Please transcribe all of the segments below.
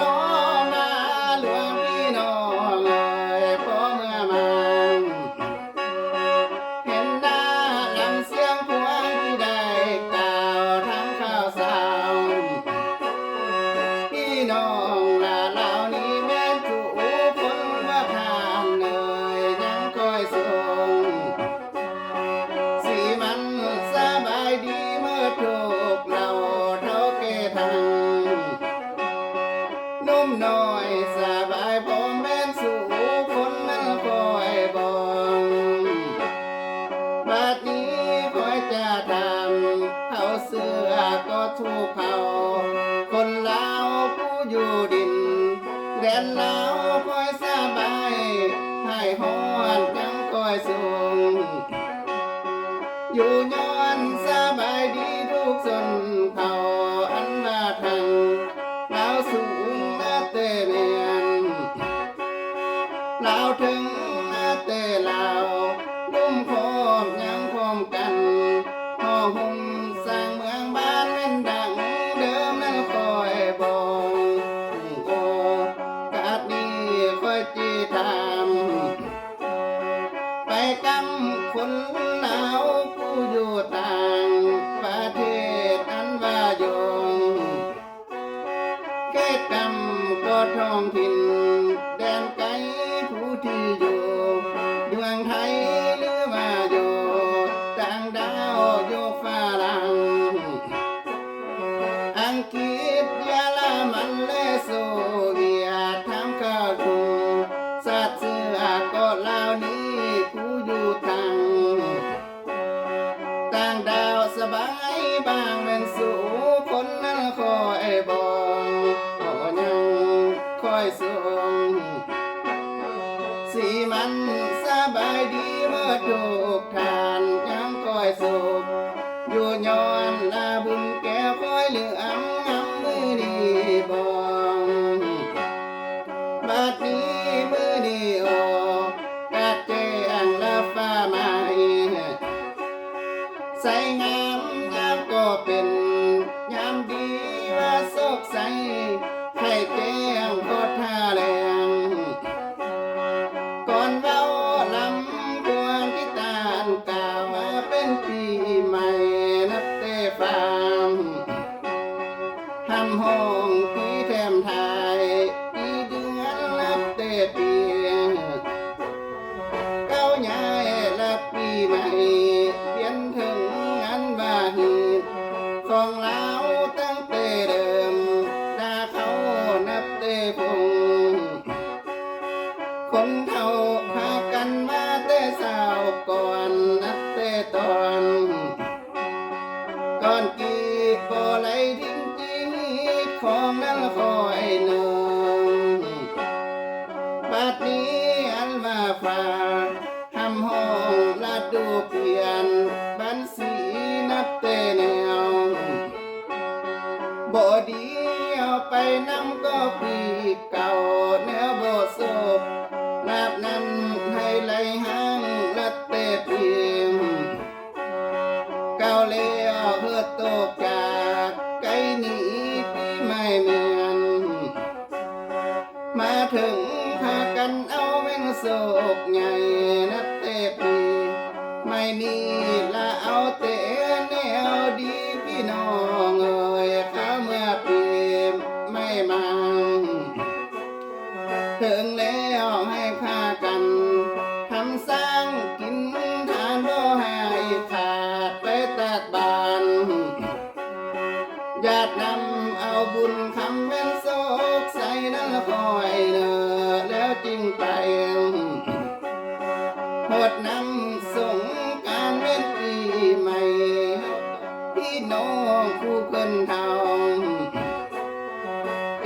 น้องนาเลือพี่น้องเลยพอเมื่อมาเห็นหน้าดัเสียงพวงลได้กล่าวทั้งข้าวสาวพี่น้องลาเหล่านี้แม่นจูฝนว่าทานเลยยังคอยส่งสีมันสบายดี ทุกทานยังคอยสุขอยู่ย้อนลาบุญแก้วคอยเหลืองน้ำมือดีบองบัดนี้มือดีโอกัดเจอันละฟ้าใหม่ใส่งามยามก็เป็นยามดีว่าโสกใสให้เจ บ่ไหลดิ้งจริงของนั่นคอยหนึ่งบัดนี้อันว่าฟ้าทำห้องลาดดูเปลี่ยนบันสีนับเตแนวบ่ดีเอาไปนำก็ปีเก่า Em!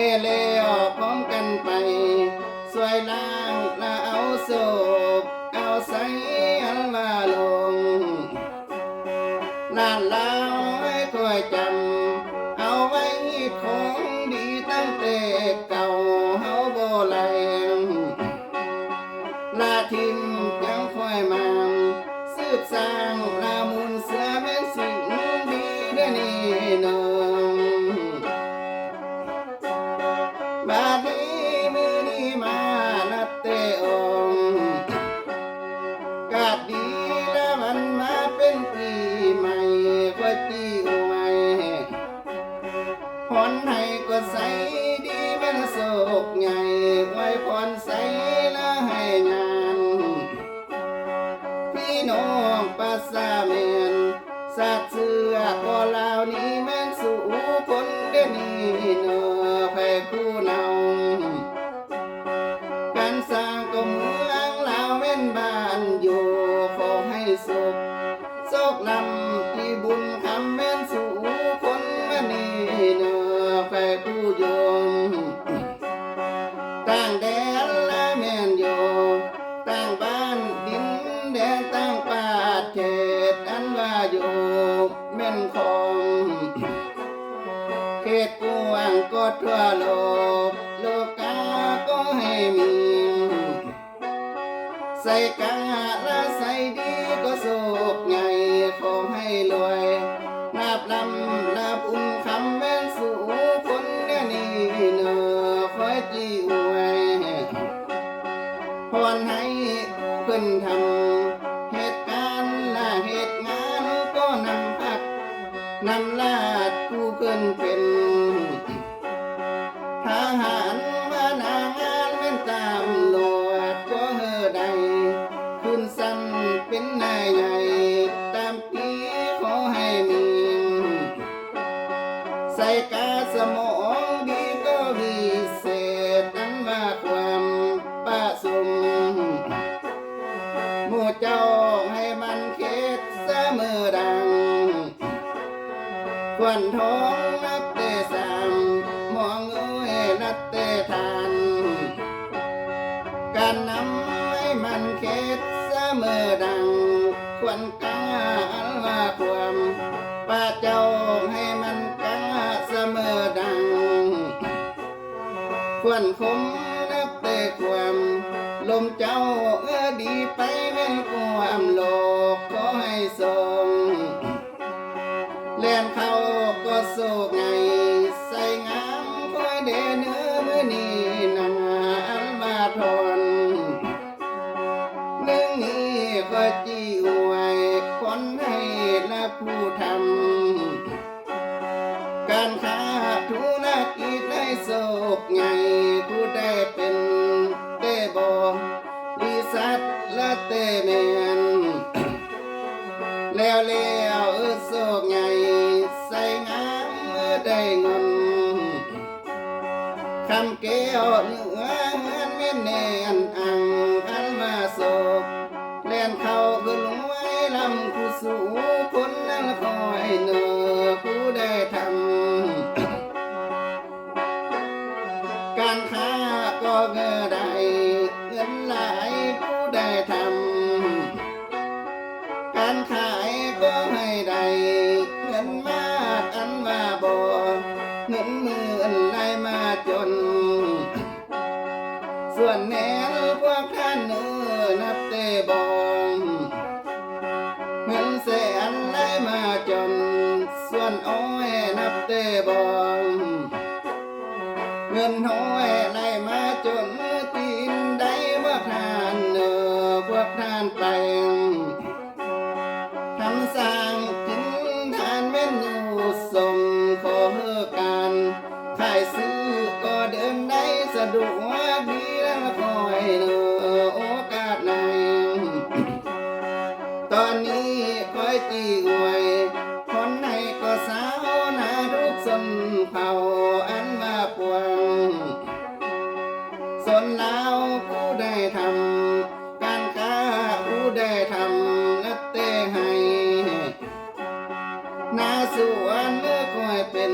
Gabriel, eh. รให้ก็ใสดีเป็นโศกใหญ่ไว้พรใสและให้งาน พี่น้องภาษาเมนสาดเสือก็ลาวนี้แม่นสู่คนเดนีเนอใครผู้นำการสร้างก็เมืองลาวแม่นบ้านอยู่ขอให้สุขโศกลำ ก็ทั่วโลก โลกาก็ให้มี ใส่กาละใส่ดีก็โศกใหญ่ขอให้รวยนาบลำนาบอุ่นคำแม่นสู่คนเนี่ยนี่เนอคอยจีอวยพรให้เพิ่นทำเหตุการณ์ละเหตุงานก็นำพักนำลาดผู้เพิ่นเป็น เจ้าให้มันเค็ดเสมอดัง ควันทองนับเตสามมองเอ้ยนับเตทานการนำให้มันเค็ดเสมอดัง ควันกาอันว่าความป้าเจ้าให้มันกาเสมอดัง ควันคมนับเตความ มเจ้าเออดีไปแม่ความโลกขอให้ทรงเล่นเข้าก็โศกไงใส่งามคอยเดเนื้อมือนี้นานมาทนหนึ่งนี้ก็จีอวยคนให้และผู้ทำการค้าธุรกิจได้โศกไงผู้ได้เป็น เต้แมนแล้วแล้วเออโศกใหญ่ใส่งามเมื่อได้เงินคำแก้วเหนือเงินไม่แน่นอังอันมาโศกเล่นเข้าก็ลง ขายก็ให้ได้เงินมาอันว่าบ่เงินมื่นไหลมาจน ส่วนแนนพวกท่านเนื้อนับเตบองเงินแสนไหลมาจน ส่วนอ้อยนับเตบองเงินห้อยไหลมาจนตีนได้เมื่อทานเนอพวกท่านไป สนเผาอันมาปวงสนลาวผู้ได้ทำการค้าผู้ได้ทำนัดเตให้นาสวนเมื่อคอยเป็น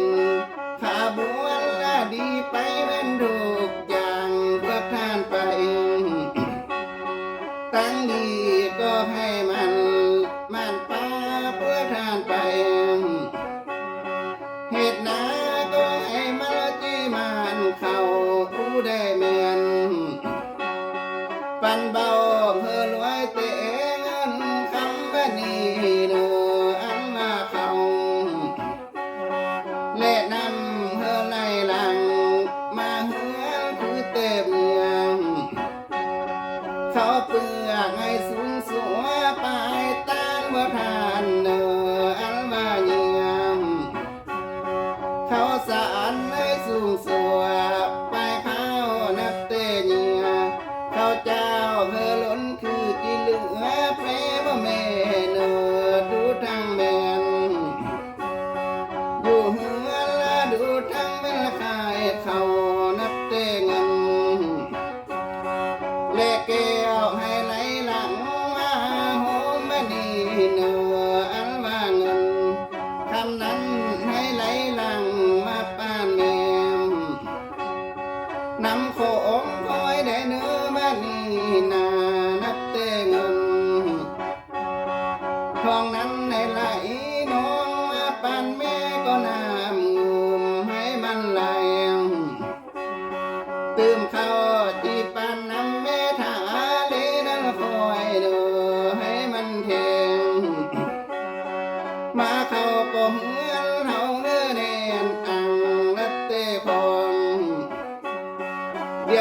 ขาบวนละดีไปแม่นทุกอย่างเพื่อทานไป ตั้งดีก็ให้มันมันป้าเพื่อทานไปำ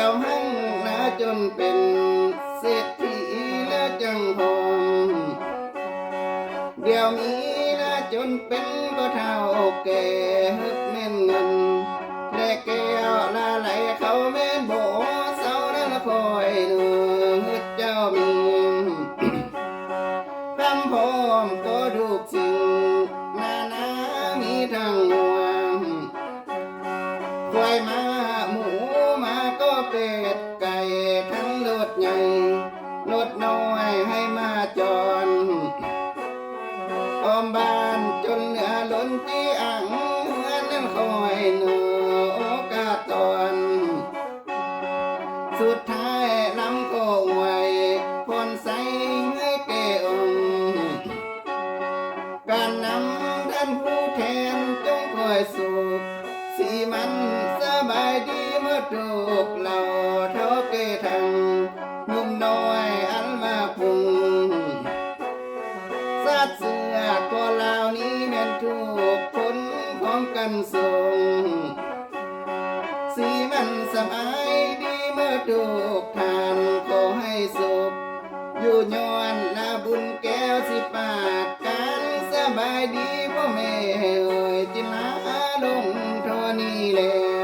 เดี๋ยวหั่งนาจนเป็นเศรษฐีและจังหงเดี๋ยวนี้นะจนเป็นก็เท่าแก่ฮึกแม่นเงินและแก้วลาไหลเขาแม่นโบ ซาดเสือตัวเหล่านี้แม่นถูกผลของกันส่งสีมันสบายดีเมื่อถูกทานขอให้สุข อยู่ย้อนลาบุญแก้วสิปากกันสบายดีพ่อแม่เอ๋ยจิลาลงทอนี้แล้